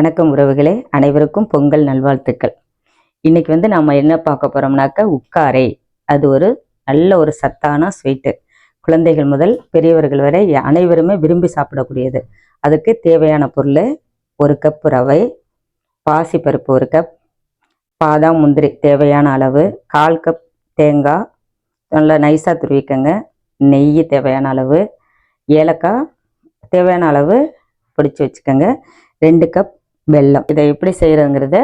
வணக்கம் உறவுகளே. அனைவருக்கும் பொங்கல் நல்வாழ்த்துக்கள். இன்னைக்கு வந்து நம்ம என்ன பார்க்க போறோம்னாக்க உக்காரை. அது ஒரு நல்ல ஒரு சத்தான ஸ்வீட்டு குழந்தைகள் முதல் பெரியவர்கள் வரை அனைவருமே விரும்பி சாப்பிடக்கூடியது. அதுக்கு தேவையான பொருள் ஒரு கப் ரவை பாசிப்பருப்பு ஒரு கப் பாதாம் முந்திரி தேவையான அளவு கால் கப் தேங்காய் நல்லா நைஸாக துருவிக்கங்க. நெய் தேவையான அளவு ஏலக்காய் தேவையான அளவு பிடிச்சி வச்சுக்கோங்க. ரெண்டு கப் வெல்லம். இதை எப்படி செய்கிறதுங்கிறத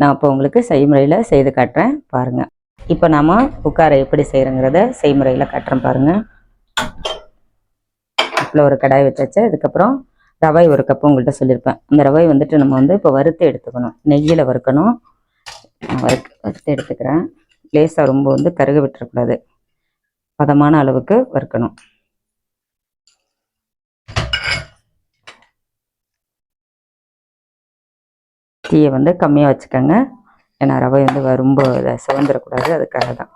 நான் இப்போ உங்களுக்கு செய்முறையில் செய்து காட்டுறேன். பாருங்கள் இப்போ நாம் உட்கார எப்படி செய்கிறோங்கிறத செய்முறையில் காட்டுறேன் பாருங்கள் அதில் ஒரு கடாய் வச்சாச்சு. அதுக்கப்புறம் ரவை ஒரு கப்பு உங்கள்கிட்ட சொல்லியிருப்பேன் அந்த ரவை வந்துட்டு நம்ம வந்து இப்போ வறுத்து எடுத்துக்கணும். நெய்யில் வறுக்கணும். நான் வறுக்க வறுத்து எடுத்துக்கிறேன். லேசாக ரொம்ப வந்து கருக விட்டுறக்கூடாது பதமான அளவுக்கு வறுக்கணும். தீயை வந்து கம்மியாக வச்சுக்கோங்க. ஏன்னா ரவை வந்து ரொம்ப இதை சிவந்துடக்கூடாது அதுக்காக தான்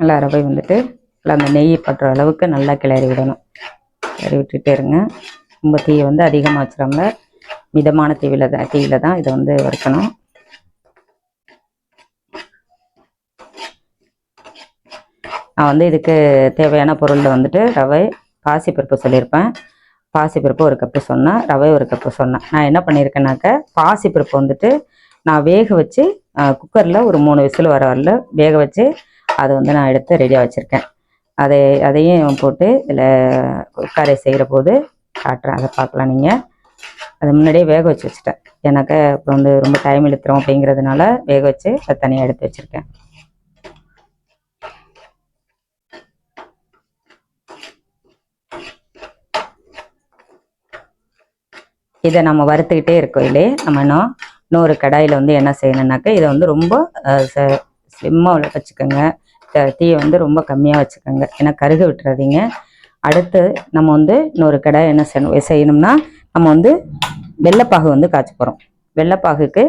நல்லா ரவை வந்துட்டு நல்லா அந்த நெய் பட்டுற அளவுக்கு நல்லா கிளறி விடணும். கிளறி விட்டுட்டே இருங்க. ரொம்ப தீயை வந்து அதிகமாக வச்சிடாமல மிதமான தீவில தான் தீயில தான் இதை வந்து வறுக்கணும். நான் வந்து இதுக்கு தேவையான பொருளில் வந்துட்டு ரவை பாசிப்பருப்பு சொல்லியிருப்பேன். பாசிப்பருப்பு ஒரு கப்பு சொன்னேன். ரவை ஒரு கப்பு சொன்னேன். நான் என்ன பண்ணியிருக்கேனாக்க பாசிப்பருப்பு வந்துட்டு நான் வேக வச்சு குக்கரில் ஒரு மூணு விசில் வர வரல வேக வச்சு அதை வந்து நான் எடுத்து ரெடியாக வச்சுருக்கேன். அதை அதையும் போட்டு இதில் குக்கரை செய்கிற போது காட்டுறேன். அதை பார்க்கலாம் நீங்கள் அதை முன்னாடியே வேக வச்சு வச்சுட்டேன். எனக்கு அப்புறம் வந்து ரொம்ப டைம் இழுத்துரும் அப்படிங்கிறதுனால வேக வச்சு அதை தனியாக எடுத்து வச்சுருக்கேன். இதை நம்ம வறுத்துக்கிட்டே இருக்கையிலே நம்ம இன்னும் இன்னொரு கடாயில் வந்து என்ன செய்யணுன்னாக்கா இதை வந்து ரொம்ப ஸ்லிம்மாக வச்சுக்கோங்க. தீயை வந்து ரொம்ப கம்மியாக வச்சுக்கோங்க. ஏன்னா கருக விட்டுறாதீங்க. அடுத்து நம்ம வந்து இன்னொரு கடாய் என்ன செய்யணும் செய்யணும்னா நம்ம வந்து வெள்ளைப்பாகு வந்து காய்ச்ச போகிறோம் வெள்ளைப்பாகுக்கு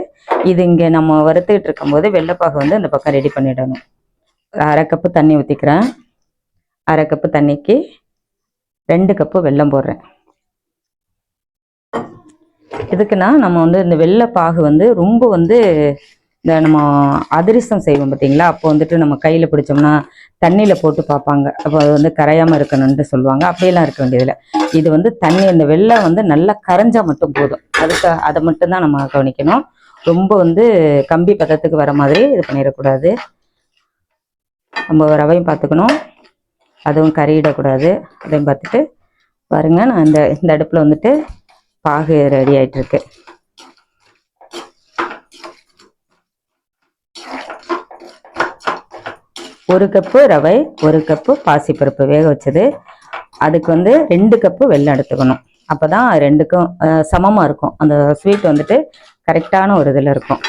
இது இங்கே நம்ம வறுத்துக்கிட்டு இருக்கும்போது வெள்ளைப்பாகு வந்து அந்த பக்கம் ரெடி பண்ணிடணும். அரை கப்பு தண்ணி ஊற்றிக்கிறேன் அரை கப்பு தண்ணிக்கு ரெண்டு கப்பு வெல்லம் போடுறேன். எதுக்குன்னா நம்ம வந்து இந்த வெள்ளை பாகு வந்து ரொம்ப வந்து இந்த நம்ம அதிரசம் செய்வோம் பார்த்தீங்களா அப்போ வந்துட்டு நம்ம கையில் பிடிச்சோம்னா தண்ணியில் போட்டு பார்ப்பாங்க அப்போ அது வந்து கரையாமல் இருக்கணும்னு சொல்லுவாங்க. அப்படியெல்லாம் இருக்க வேண்டியதில்லை. இது வந்து தண்ணி இந்த வெள்ளை வந்து நல்லா கரைஞ்சால் மட்டும் போதும். அதுக்கு அதை மட்டும்தான் நம்ம கவனிக்கணும். ரொம்ப வந்து கம்பி பதத்துக்கு வர மாதிரி இது பண்ணிடக்கூடாது. நம்ம ரவையும் பார்த்துக்கணும். அதுவும் கறியிடக்கூடாது அதையும் பார்த்துட்டு பாருங்க. நான் இந்த இந்த அடுப்பில் வந்துட்டு பாகு ரெடி ஆயிட்டு இருக்கு ஒரு கப்பு ரவை ஒரு கப்பு பாசிப்பருப்பு வேக வச்சது. அதுக்கு வந்து ரெண்டு கப்பு வெள்ளம் எடுத்துக்கணும். அப்பதான் ரெண்டுக்கும் சமமாக இருக்கும். அந்த ஸ்வீட் வந்துட்டு கரெக்டான ஒரு இதில் இருக்கும்.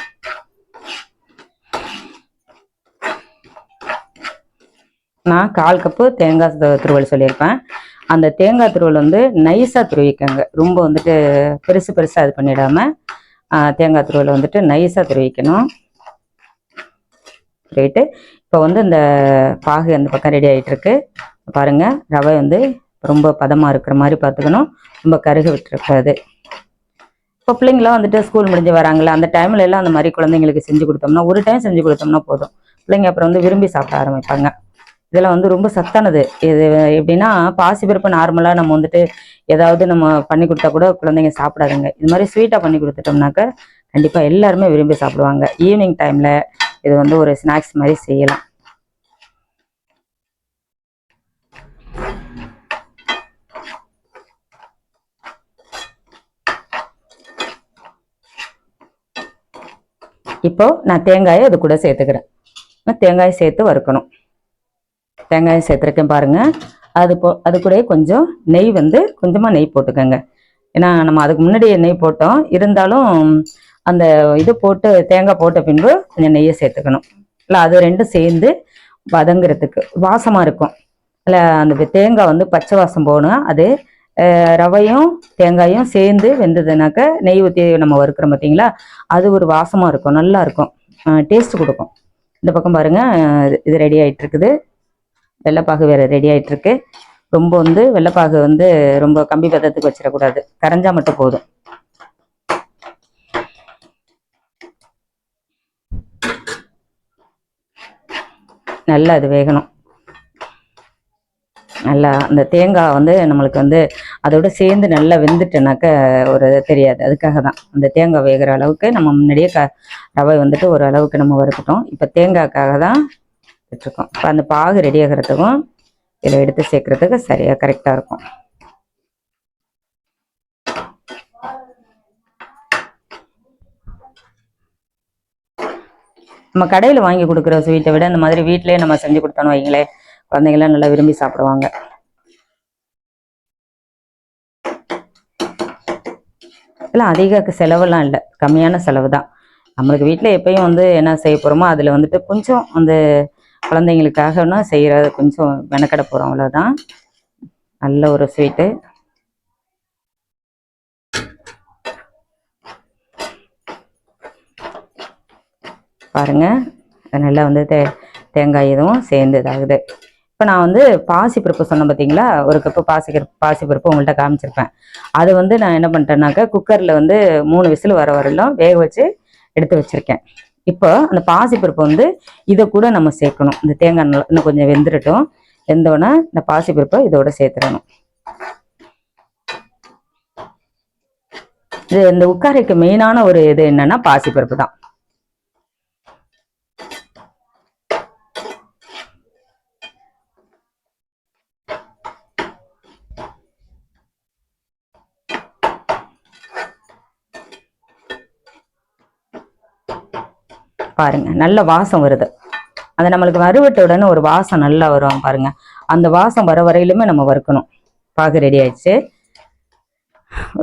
நான் கால் கப்பு தேங்காய் து- துருவல் சொல்லியிருப்பேன். அந்த தேங்காய் துருவல் வந்து நைஸாக துருவிக்கங்க. ரொம்ப வந்துட்டு பெருசு பெருசாக இது பண்ணிடாமல் தேங்காய் துருவல் வந்துட்டு நைஸாக துருவிக்கணும். துருவிட்டு இப்போ வந்து இந்த பாகு அந்த பக்கம் ரெடி ஆகிட்டுருக்கு பாருங்கள் பாருங்க ரவை வந்து ரொம்ப பதமாக இருக்கிற மாதிரி பார்த்துக்கணும். ரொம்ப கருகு விட்டுருக்காது இப்போ பிள்ளைங்களாம் வந்துட்டு ஸ்கூல் முடிஞ்சு வராங்களா அந்த டைம்ல எல்லாம் அந்த மாதிரி குழந்தைங்களுக்கு செஞ்சு கொடுத்தோம்னா ஒரு டைம் செஞ்சு கொடுத்தோம்னா போதும். பிள்ளைங்க அப்புறம் வந்து விரும்பி சாப்பிட ஆரம்பிப்பாங்க. இதெல்லாம் வந்து ரொம்ப சத்தானது. இது எப்படின்னா பாசிப்பருப்பு நார்மலாக நம்ம வந்துட்டு ஏதாவது நம்ம பண்ணி கொடுத்தா கூட குழந்தைங்க சாப்பிடாதுங்க. இது மாதிரி ஸ்வீட்டாக பண்ணி கொடுத்துட்டோம்னாக்க கண்டிப்பாக எல்லாருமே விரும்பி சாப்பிடுவாங்க. ஈவினிங் டைமில் இது வந்து ஒரு ஸ்நாக்ஸ் மாதிரி செய்யலாம். இப்போ நான் தேங்காயை அது கூட சேர்த்துக்கிறேன். தேங்காய் தேங்காயை சேர்த்து வறுக்கணும். தேங்காயை சேர்த்துருக்கேன் பாருங்கள் அது போ அது கூடயே கொஞ்சம் நெய் வந்து கொஞ்சமாக நெய் போட்டுக்கோங்க. ஏன்னா நம்ம அதுக்கு முன்னாடி நெய் போட்டோம். இருந்தாலும் அந்த இது போட்டு தேங்காய் போட்ட பின்பு கொஞ்சம் நெய்யை சேர்த்துக்கணும். இல்லை அது ரெண்டும் சேர்ந்து வதங்குறதுக்கு வாசமாக இருக்கும். இல்லை அந்த தேங்காய் வந்து பச்சை வாசம் போகணும். அது ரவையும் தேங்காயும் சேர்ந்து வெந்ததுனாக்க நெய் ஊற்றி நம்ம வறுக்கிறோம் பார்த்தீங்களா அது ஒரு வாசமாக இருக்கும். நல்லா இருக்கும். டேஸ்ட் கொடுக்கும். இந்த பக்கம் பாருங்கள் இது ரெடி ஆகிட்டு இருக்குது வெள்ளைப்பாகு வேற ரெடி ஆயிட்டு இருக்கு ரொம்ப வந்து வெள்ளைப்பாகு வந்து ரொம்ப கம்பி பதத்துக்கு வச்சிடக்கூடாது. கரைஞ்சா மட்டும் போதும். நல்லா அது வேகணும். நல்லா அந்த தேங்காய் வந்து நம்மளுக்கு வந்து அதோட சேர்ந்து நல்லா வெந்துட்டேனாக்க ஒரு தெரியாது. அதுக்காக தான். அந்த தேங்காய் வேகிற அளவுக்கு நம்ம முன்னாடியே க ரவை வந்துட்டு ஒரு அளவுக்கு நம்ம வறுத்துட்டோம். இப்போ தேங்காய்க்காக தான் வச்சுருக்கோம். இப்போ அந்த பாகு ரெடி ஆகிறதுக்கும் இதில் எடுத்து சேர்க்கறதுக்கு சரியாக கரெக்டாக இருக்கும். நம்ம கடையில் வாங்கி கொடுக்குற ஸ்வீட்டை விட இந்த மாதிரி வீட்டிலேயே நம்ம செஞ்சு கொடுத்தோன்னு வைங்களேன் குழந்தைங்களாம் நல்லா விரும்பி சாப்பிடுவாங்க. எல்லாம் அதிக செலவெல்லாம் இல்லை. கம்மியான செலவு தான் நம்மளுக்கு வீட்டில் எப்பயும் வந்து என்ன செய்ய போகிறோமோ அதில் வந்துட்டு கொஞ்சம் அந்த குழந்தைங்களுக்காகனா செய்கிற கொஞ்சம் மெனக்கட போகிறோம் அவ்வளோதான் நல்ல ஒரு ஸ்வீட்டு. பாருங்க. நல்லா வந்து தே தேங்காய் இதுவும் சேர்ந்து இதாகுது. இப்போ நான் வந்து பாசி பருப்பு சொன்னேன் பார்த்தீங்களா ஒரு கப்பு பாசி பாசி பருப்பு உங்கள்கிட்ட காமிச்சிருப்பேன். அது வந்து நான் என்ன பண்ணிட்டேன்னாக்கா குக்கரில் வந்து மூணு விசில் வர வரலாம் வேக வச்சு எடுத்து வச்சுருக்கேன். இப்போ அந்த பாசிப்பருப்பு வந்து இதை கூட நம்ம சேர்க்கணும். இந்த தேங்காய் நல்லா இன்னும் கொஞ்சம் வெந்துடட்டும் வெந்தோடனே இந்த பாசிப்பருப்பை இதோட சேர்த்துடணும். இது இந்த உட்காரைக்கு மெயினான ஒரு இது என்னன்னா பாசிப்பருப்பு தான். பாருங்க நல்ல வாசம் வருது. அது நம்மளுக்கு வறுவட்ட உடனே ஒரு வாசம் நல்லா வரும் பாருங்க. அந்த வாசம் வர வரையிலுமே நம்ம வறுக்கணும். பாகு ரெடி ஆயிடுச்சு.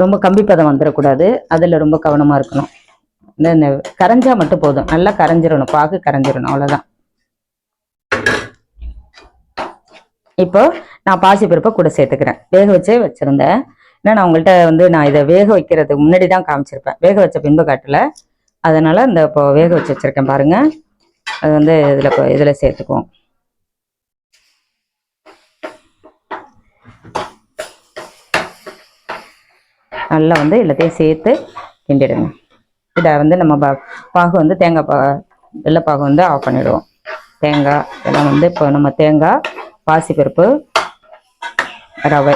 ரொம்ப கம்பி பதம் வந்துடக்கூடாது அதில் ரொம்ப கவனமாக இருக்கணும். இந்த இந்த கரைஞ்சா மட்டும் போதும். நல்லா கரைஞ்சிடணும் பாகு கரைஞ்சிடணும் அவ்வளோதான் இப்போ நான் பாசிப்பருப்பை கூட சேர்த்துக்கிறேன். வேக வச்சே வச்சுருந்தேன். ஏன்னா நான் உங்கள்கிட்ட வந்து நான் இதை வேக வைக்கிறதுக்கு முன்னாடி தான் காமிச்சிருப்பேன். வேக வச்ச பின்பு காட்டில் அதனால் இந்த இப்போ வேக வச்சு வச்சிருக்கேன் பாருங்கள் அது வந்து இதில் இதில் சேர்த்துக்குவோம். நல்லா வந்து எல்லாத்தையும் சேர்த்து கிண்டிடுங்க. இதை வந்து நம்ம பா பாகு வந்து தேங்காய் பா வெள்ளைப்பாகு வந்து ஆஃப் பண்ணிவிடுவோம் தேங்காய் இதெல்லாம் வந்து இப்போ நம்ம தேங்காய் பாசிப்பருப்பு ரவை.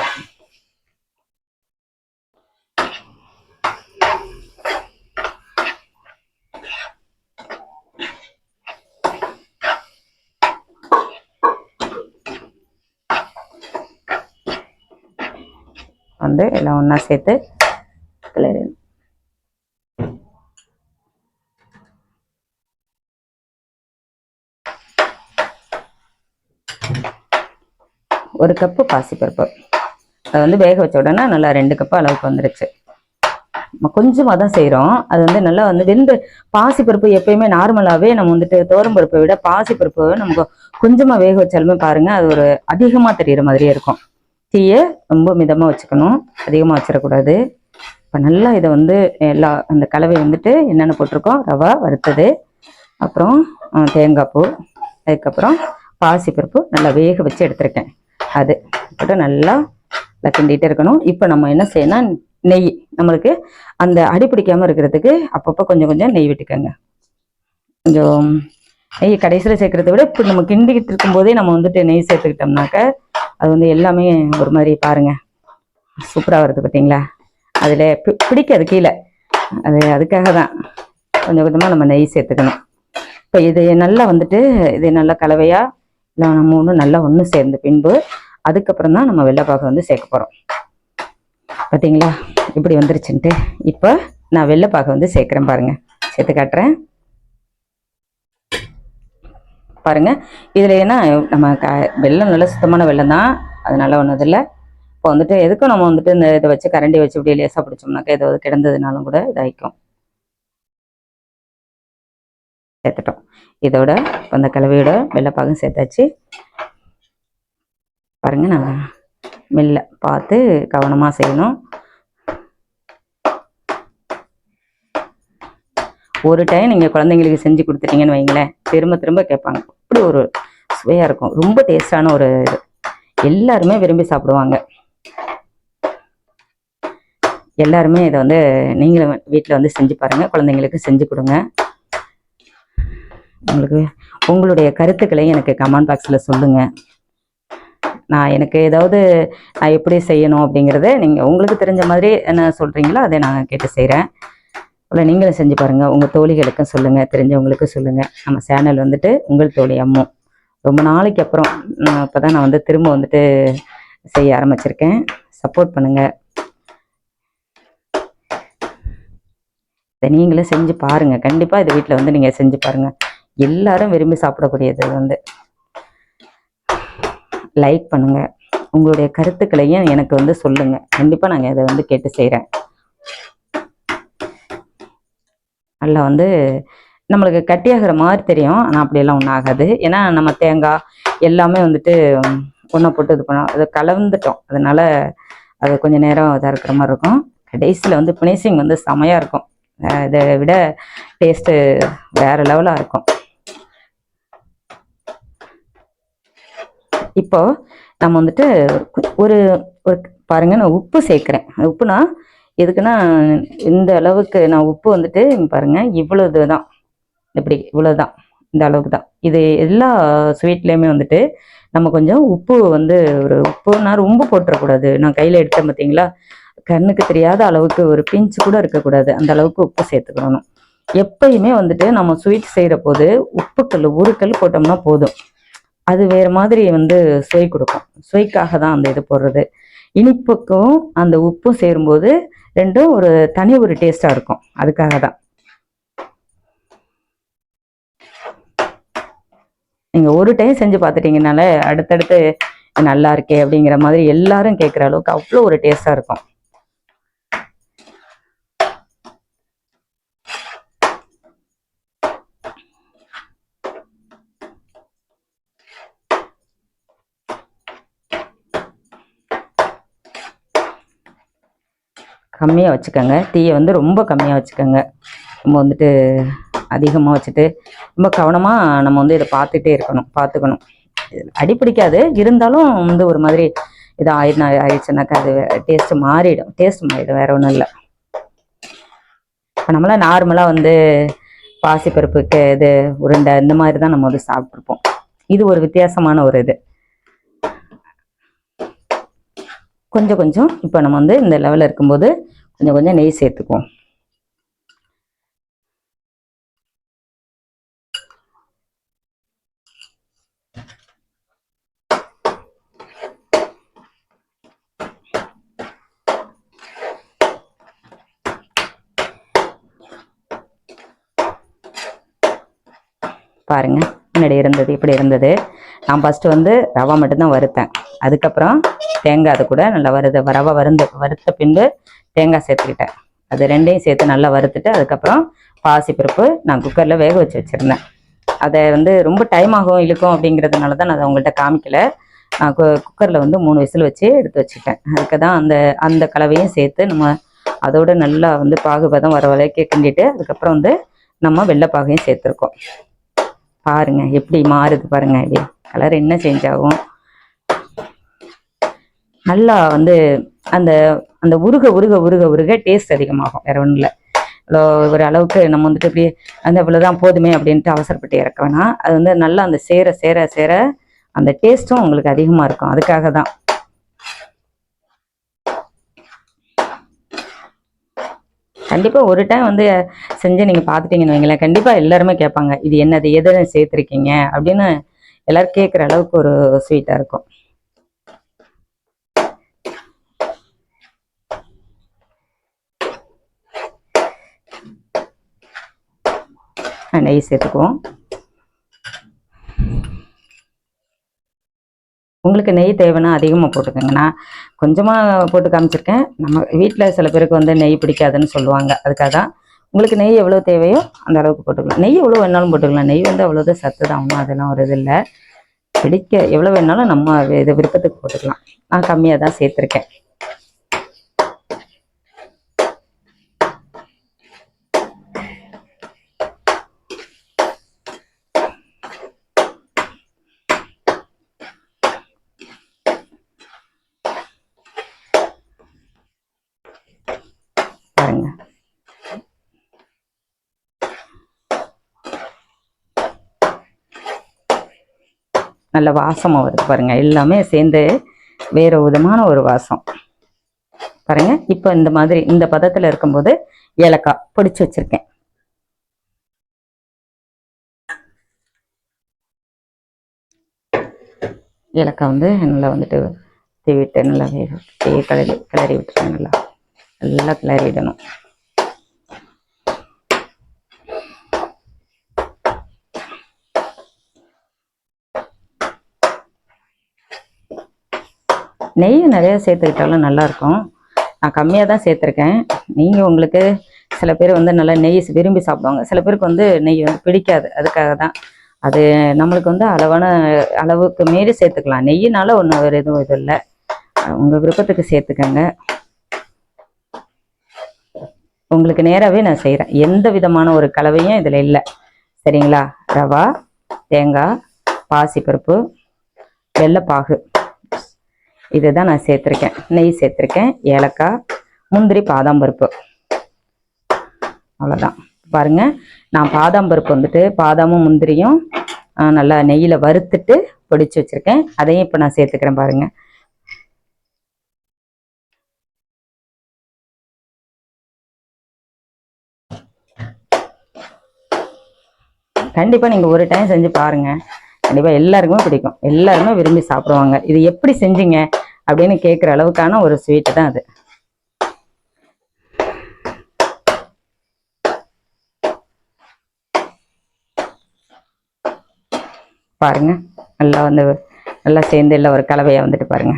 வந்து எல்லாம் ஒன்றா சேர்த்து கிளறிடணும் ஒரு கப்பு பாசிப்பருப்பு. அதை வந்து வேக வச்ச உடனே நல்லா ரெண்டு கப்பு அளவுக்கு வந்துருச்சு. நம்ம கொஞ்சமாக தான் செய்கிறோம் அது வந்து நல்லா வந்து வெந்து பாசிப்பருப்பு எப்பயுமே நார்மலாகவே நம்ம வந்துட்டு பருப்பை விட பாசிப்பருப்பு நமக்கு கொஞ்சமாக வேக வச்சாலுமே பாருங்க அது ஒரு அதிகமாக தெரிகிற மாதிரியே இருக்கும். தீயை ரொம்ப மிதமாக வச்சுக்கணும். அதிகமாக வச்சிடக்கூடாது. இப்போ நல்லா இதை வந்து எல்லா அந்த கலவை வந்துட்டு என்னென்ன போட்டிருக்கோம்? ரவா வறுத்தது. அப்புறம் தேங்காய் பூ. அதுக்கப்புறம் பாசிப்பருப்பு நல்லா வேக வச்சு எடுத்திருக்கேன். அது போட்டு நல்லா கிண்டிகிட்டே இருக்கணும். இப்போ நம்ம என்ன செய்யணும் நெய். நம்மளுக்கு அந்த அடி பிடிக்காமல் இருக்கிறதுக்கு அப்பப்போ கொஞ்சம் கொஞ்சம் நெய் விட்டுக்கோங்க. கொஞ்சம் நெய் கடைசியில் சேர்க்கறத விட இப்போ நம்ம கிண்டிக்கிட்டு இருக்கும்போதே நம்ம வந்துட்டு நெய் சேர்த்துக்கிட்டோம்னாக்க அது வந்து எல்லாமே ஒரு மாதிரி பாருங்க. சூப்பராக வருது பார்த்தீங்களா அதில் பி பிடிக்காது கீழே. அது அதுக்காக தான். கொஞ்சம் கொஞ்சமாக நம்ம நெய் சேர்த்துக்கணும். இப்போ இது நல்லா வந்துட்டு இது நல்லா கலவையாக இல்லை நம்ம ஒன்று நல்லா ஒன்று சேர்ந்த பின்பு அதுக்கப்புறம் தான் நம்ம வெள்ளைப்பாகு வந்து சேர்க்க போகிறோம் பார்த்தீங்களா இப்படி வந்துருச்சுன்ட்டு. இப்போ நான் வெள்ளைப்பாகு வந்து சேர்க்குறேன் பாருங்க. சேர்த்து காட்டுறேன். பாருங்க. இதில் ஏன்னா நம்ம க வெள்ளம் நல்ல சுத்தமான வெள்ளம் தான். அதனால் ஒன்றும் இல்லை. இப்போ வந்துட்டு எதுக்கும் நம்ம வந்துட்டு இந்த இதை வச்சு கரண்டி வச்சு இப்படி லேசாக பிடிச்சோம்னாக்கா ஏதாவது கிடந்ததுனாலும் கூட இதாகிக்கும் சேர்த்துட்டோம். இதோட இப்ப அந்த கலவையோட வெள்ளைப்பாகும் சேர்த்தாச்சு. பாருங்க நான் மெல்ல பார்த்து கவனமாக செய்யணும். ஒரு டைம் நீங்கள் குழந்தைங்களுக்கு செஞ்சு கொடுத்துட்டீங்கன்னு வைங்களேன். திரும்ப திரும்ப கேட்பாங்க. அப்படி ஒரு சுவையாக இருக்கும். ரொம்ப டேஸ்டான ஒரு இது. எல்லாருமே விரும்பி சாப்பிடுவாங்க. எல்லாருமே இதை வந்து நீங்களும் வீட்டில் வந்து செஞ்சு பாருங்கள் குழந்தைங்களுக்கு செஞ்சு கொடுங்க. உங்களுக்கு உங்களுடைய கருத்துக்களை எனக்கு கமெண்ட் பாக்ஸில் சொல்லுங்கள் நான் எனக்கு ஏதாவது நான் எப்படி செய்யணும் அப்படிங்கிறத நீங்கள் உங்களுக்கு தெரிஞ்ச மாதிரி என்ன சொல்கிறீங்களோ அதை நான் கேட்டு செய்கிறேன் இல்லை நீங்களும் செஞ்சு பாருங்கள் உங்கள் தோழிகளுக்கும் சொல்லுங்கள் தெரிஞ்சவங்களுக்கும் சொல்லுங்கள் நம்ம சேனல் வந்துட்டு உங்கள் தோழி அம்மு. ரொம்ப நாளைக்கு அப்புறம் இப்போ தான் நான் வந்து திரும்ப வந்துட்டு செய்ய ஆரம்பிச்சிருக்கேன். சப்போர்ட் பண்ணுங்கள் இதை நீங்களும் செஞ்சு பாருங்கள் கண்டிப்பாக இது வீட்டில் வந்து நீங்கள் செஞ்சு பாருங்கள் எல்லாரும் விரும்பி சாப்பிடக்கூடியது வந்து. லைக் பண்ணுங்கள் உங்களுடைய கருத்துக்களையும் எனக்கு வந்து சொல்லுங்கள் கண்டிப்பாக நாங்கள் இதை வந்து கேட்டு செய்கிறேன் நல்லா வந்து நம்மளுக்கு கட்டியாகிற மாதிரி தெரியும். ஆனால் அப்படியெல்லாம் ஒன்றும் ஆகாது. ஏன்னா நம்ம தேங்காய் எல்லாமே வந்துட்டு ஒன்றை போட்டு இது பண்ணோம். அதை கலந்துட்டோம். அதனால அது கொஞ்சம் நேரம் இதாக இருக்கிற மாதிரி இருக்கும். கடைசியில் வந்து ஃபினிஷிங் வந்து செமையாக இருக்கும். இதை விட டேஸ்ட்டு வேற லெவலாக இருக்கும். இப்போ நம்ம வந்துட்டு ஒரு ஒரு பாருங்க நான் உப்பு சேர்க்குறேன். உப்புனா எதுக்குன்னா இந்த அளவுக்கு நான் உப்பு வந்துட்டு பாருங்கள் இவ்வளவு தான் இப்படி இவ்வளவுதான். இந்த அளவுக்கு தான் இது எல்லா ஸ்வீட்லேயுமே வந்துட்டு நம்ம கொஞ்சம் உப்பு வந்து ஒரு உப்புனா ரொம்ப போட்டுறக்கூடாது. நான் கையில் எடுத்தேன் பார்த்தீங்களா கண்ணுக்கு தெரியாத அளவுக்கு ஒரு பிஞ்சு கூட இருக்கக்கூடாது. அந்த அளவுக்கு உப்பு சேர்த்துக்கணும். எப்பயுமே வந்துட்டு நம்ம ஸ்வீட் செய்கிற போது உப்புக்கல் உருக்கல் போட்டோம்னா போதும். அது வேறு மாதிரி வந்து சுவை கொடுக்கும். சுவைக்காக தான் அந்த இது போடுறது. இனிப்புக்கும் அந்த உப்பும் சேரும்போது ரெண்டும் ஒரு தனி ஒரு டேஸ்டாக இருக்கும். அதுக்காக தான் நீங்கள் ஒரு டைம் செஞ்சு பார்த்துட்டீங்கனால அடுத்தடுத்து நல்லா இருக்கே அப்படிங்கிற மாதிரி எல்லாரும் கேட்குற அளவுக்கு அவ்வளோ ஒரு டேஸ்ட்டாக இருக்கும். கம்மியாக வச்சுக்கோங்க. தீயை வந்து ரொம்ப கம்மியாக வச்சுக்கோங்க. நம்ம வந்துட்டு அதிகமாக வச்சுட்டு ரொம்ப கவனமாக நம்ம வந்து இதை பார்த்துட்டே இருக்கணும் பார்த்துக்கணும். அடிப்பிடிக்காது. இருந்தாலும் வந்து ஒரு மாதிரி இது ஆயிடுனா ஆயிடுச்சுனாக்கா அது டேஸ்ட்டு மாறிடும். டேஸ்ட் மாறிடும். வேற ஒன்றும் இல்லை. இப்போ நம்மளாம் நார்மலாக வந்து பாசிப்பருப்புக்கு இது உருண்டை இந்த மாதிரி தான் நம்ம வந்து சாப்பிட்ருப்போம் இது ஒரு வித்தியாசமான ஒரு இது. கொஞ்சம் கொஞ்சம் இப்போ நம்ம வந்து இந்த லெவலில் இருக்கும்போது கொஞ்சம் கொஞ்சம் நெய் சேர்த்துக்குவோம். பாருங்க முன்னாடி இருந்தது இப்படி இருந்தது. நான் ஃபஸ்ட்டு வந்து ரவா மட்டும்தான் வறுத்தேன். அதுக்கப்புறம் தேங்காய் அது கூட நல்லா வருது வரவ வறுந்து வறுத்த பின்பு தேங்காய் சேர்த்துக்கிட்டேன். அது ரெண்டையும் சேர்த்து நல்லா வறுத்துட்டு அதுக்கப்புறம் பாசிப்பருப்பு நான் குக்கரில் வேக வச்சு வச்சுருந்தேன். அதை வந்து ரொம்ப டைம் ஆகும் இழுக்கும் அப்படிங்கிறதுனால தான் நான் அதை உங்கள்கிட்ட காமிக்கல. நான் குக்கரில் வந்து மூணு விசில் வச்சு எடுத்து வச்சுக்கிட்டேன். அதுக்கு தான் அந்த அந்த கலவையும் சேர்த்து நம்ம அதோட நல்லா வந்து பாகுபதம் வர வரைக்கும் கிண்டிட்டு அதுக்கப்புறம் வந்து நம்ம வெள்ளைப்பாகையும் சேர்த்துருக்கோம். பாருங்கள் எப்படி மாறுது பாருங்கள் இது கலர் என்ன சேஞ்ச் ஆகும்? நல்லா வந்து அந்த அந்த உருக உருக உருக உருக டேஸ்ட் அதிகமாகும். வேற ஒன்றும் இல்லை. இவ்வளோ ஒரு அளவுக்கு நம்ம வந்துட்டு இப்படி அந்த இவ்வளோதான் போதுமே அப்படின்ட்டு அவசரப்பட்டு இறக்க வேணாம். அது வந்து நல்லா அந்த சேர சேர சேர அந்த டேஸ்ட்டும் உங்களுக்கு அதிகமாக இருக்கும். அதுக்காக தான். கண்டிப்பாக ஒரு டைம் வந்து செஞ்சு நீங்கள் பார்த்துட்டீங்கன்னு வைங்களேன். கண்டிப்பாக எல்லாருமே கேட்பாங்க இது என்னது? எதை சேர்த்துருக்கீங்க? அப்படின்னு எல்லோரும் கேட்குற அளவுக்கு ஒரு ஸ்வீட்டாக இருக்கும். நெய் சேர்த்துக்குவோம். உங்களுக்கு நெய் தேவைன்னா அதிகமாக போட்டுக்கோங்க. நான் கொஞ்சமாக போட்டு காமிச்சிருக்கேன். நம்ம வீட்டில் சில பேருக்கு வந்து நெய் பிடிக்காதுன்னு சொல்லுவாங்க. அதுக்காக தான் உங்களுக்கு நெய் எவ்வளோ தேவையோ அந்த அளவுக்கு போட்டுக்கலாம். நெய் எவ்வளோ வேணாலும் போட்டுக்கலாம். நெய் வந்து அவ்வளோதான் சத்து தான். ஒன்றும் அதெல்லாம் ஒரு இது இல்லை. பிடிக்க எவ்வளோ வேணாலும் நம்ம இது விருப்பத்துக்கு போட்டுக்கலாம். நான் கம்மியாக தான் சேர்த்துருக்கேன். நல்ல வாசமாக வருது பாருங்க. எல்லாமே சேர்ந்து வேற விதமான ஒரு வாசம். பாருங்க. இப்போ இந்த மாதிரி இந்த பதத்தில் இருக்கும்போது ஏலக்காய் பிடிச்சி வச்சிருக்கேன். ஏலக்காய் வந்து நல்லா வந்துட்டு தீவிட்டு நல்லா வேக கிளறி கிளறி விட்டுருங்க. நல்லா நல்லா கிளறி விடணும் நெய் நிறைய சேர்த்துக்கிட்டாலும் நல்லாயிருக்கும். நான் கம்மியாக தான் சேர்த்துருக்கேன். நீங்கள் உங்களுக்கு சில பேர் வந்து நல்லா நெய் விரும்பி சாப்பிடுவாங்க. சில பேருக்கு வந்து நெய் வந்து பிடிக்காது. அதுக்காக தான். அது நம்மளுக்கு வந்து அளவான அளவுக்கு மீறி சேர்த்துக்கலாம். நெய்யினால ஒன்றும் வேறு எதுவும் இது இல்லை. உங்கள் விருப்பத்துக்கு சேர்த்துக்கங்க. உங்களுக்கு நேராகவே நான் செய்கிறேன் எந்த விதமான ஒரு கலவையும் இதில் இல்லை. சரிங்களா? ரவா தேங்காய் பாசிப்பருப்பு வெள்ளைப்பாகு. இதை தான் நான் சேர்த்துருக்கேன். நெய் சேர்த்துருக்கேன். ஏலக்காய் முந்திரி பாதாம் பருப்பு. அவ்வளோதான் பாருங்க நான் பாதாம் பருப்பு வந்துட்டு பாதாமும் முந்திரியும் நல்லா நெய்யில் வறுத்துட்டு பொடிச்சு வச்சிருக்கேன். அதையும் இப்போ நான் சேர்த்துக்கிறேன் பாருங்க. கண்டிப்பாக நீங்கள் ஒரு டைம் செஞ்சு பாருங்கள் கண்டிப்பாக எல்லாருக்குமே பிடிக்கும். எல்லாருமே விரும்பி சாப்பிடுவாங்க. இது எப்படி செஞ்சீங்க அப்படின்னு கேட்குற அளவுக்கான ஒரு ஸ்வீட் தான் அது. பாருங்க. நல்லா வந்து நல்லா சேர்ந்து இல்லை ஒரு கலவையாக வந்துட்டு பாருங்க.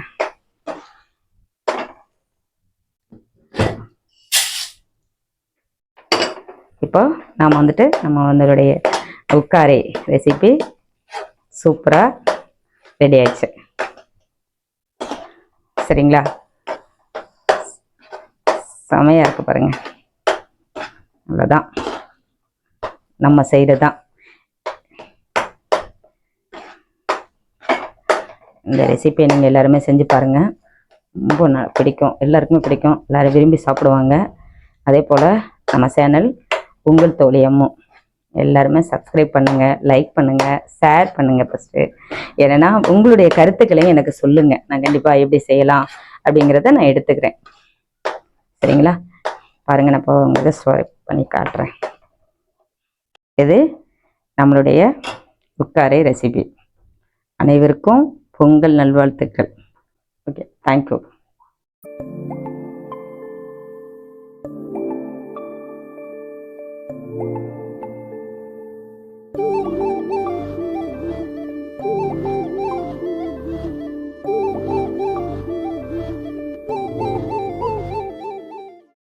இப்போ நாம் வந்துட்டு நம்ம வந்துடைய உட்காரை ரெசிபி சூப்பராக ரெடி ஆயிடுச்சு. சரிங்களா? செமையாக இருக்கு பாருங்க. அவ்வளோதான் நம்ம செய்கிறது தான் இந்த ரெசிபியை நீங்கள் எல்லாருமே செஞ்சு பாருங்கள் ரொம்ப ந பிடிக்கும். எல்லாருக்குமே பிடிக்கும். எல்லாரும் விரும்பி சாப்பிடுவாங்க. அதே போல் நம்ம சேனல் உங்கள் தோழி அம்மு. எல்லாருமே சப்ஸ்கிரைப் பண்ணுங்கள் லைக் பண்ணுங்கள் ஷேர் பண்ணுங்கள் ஃபஸ்ட்டு ஏன்னா உங்களுடைய கருத்துக்களையும் எனக்கு சொல்லுங்கள் நான் கண்டிப்பாக எப்படி செய்யலாம் அப்படிங்கிறத நான் எடுத்துக்கிறேன். சரிங்களா? பாருங்கள் நான் இப்போ உங்களுக்கு ஸ்வைப் பண்ணி காட்டுறேன். இது நம்மளுடைய உட்காரை ரெசிபி அனைவருக்கும் பொங்கல் நல்வாழ்த்துக்கள். Okay thank you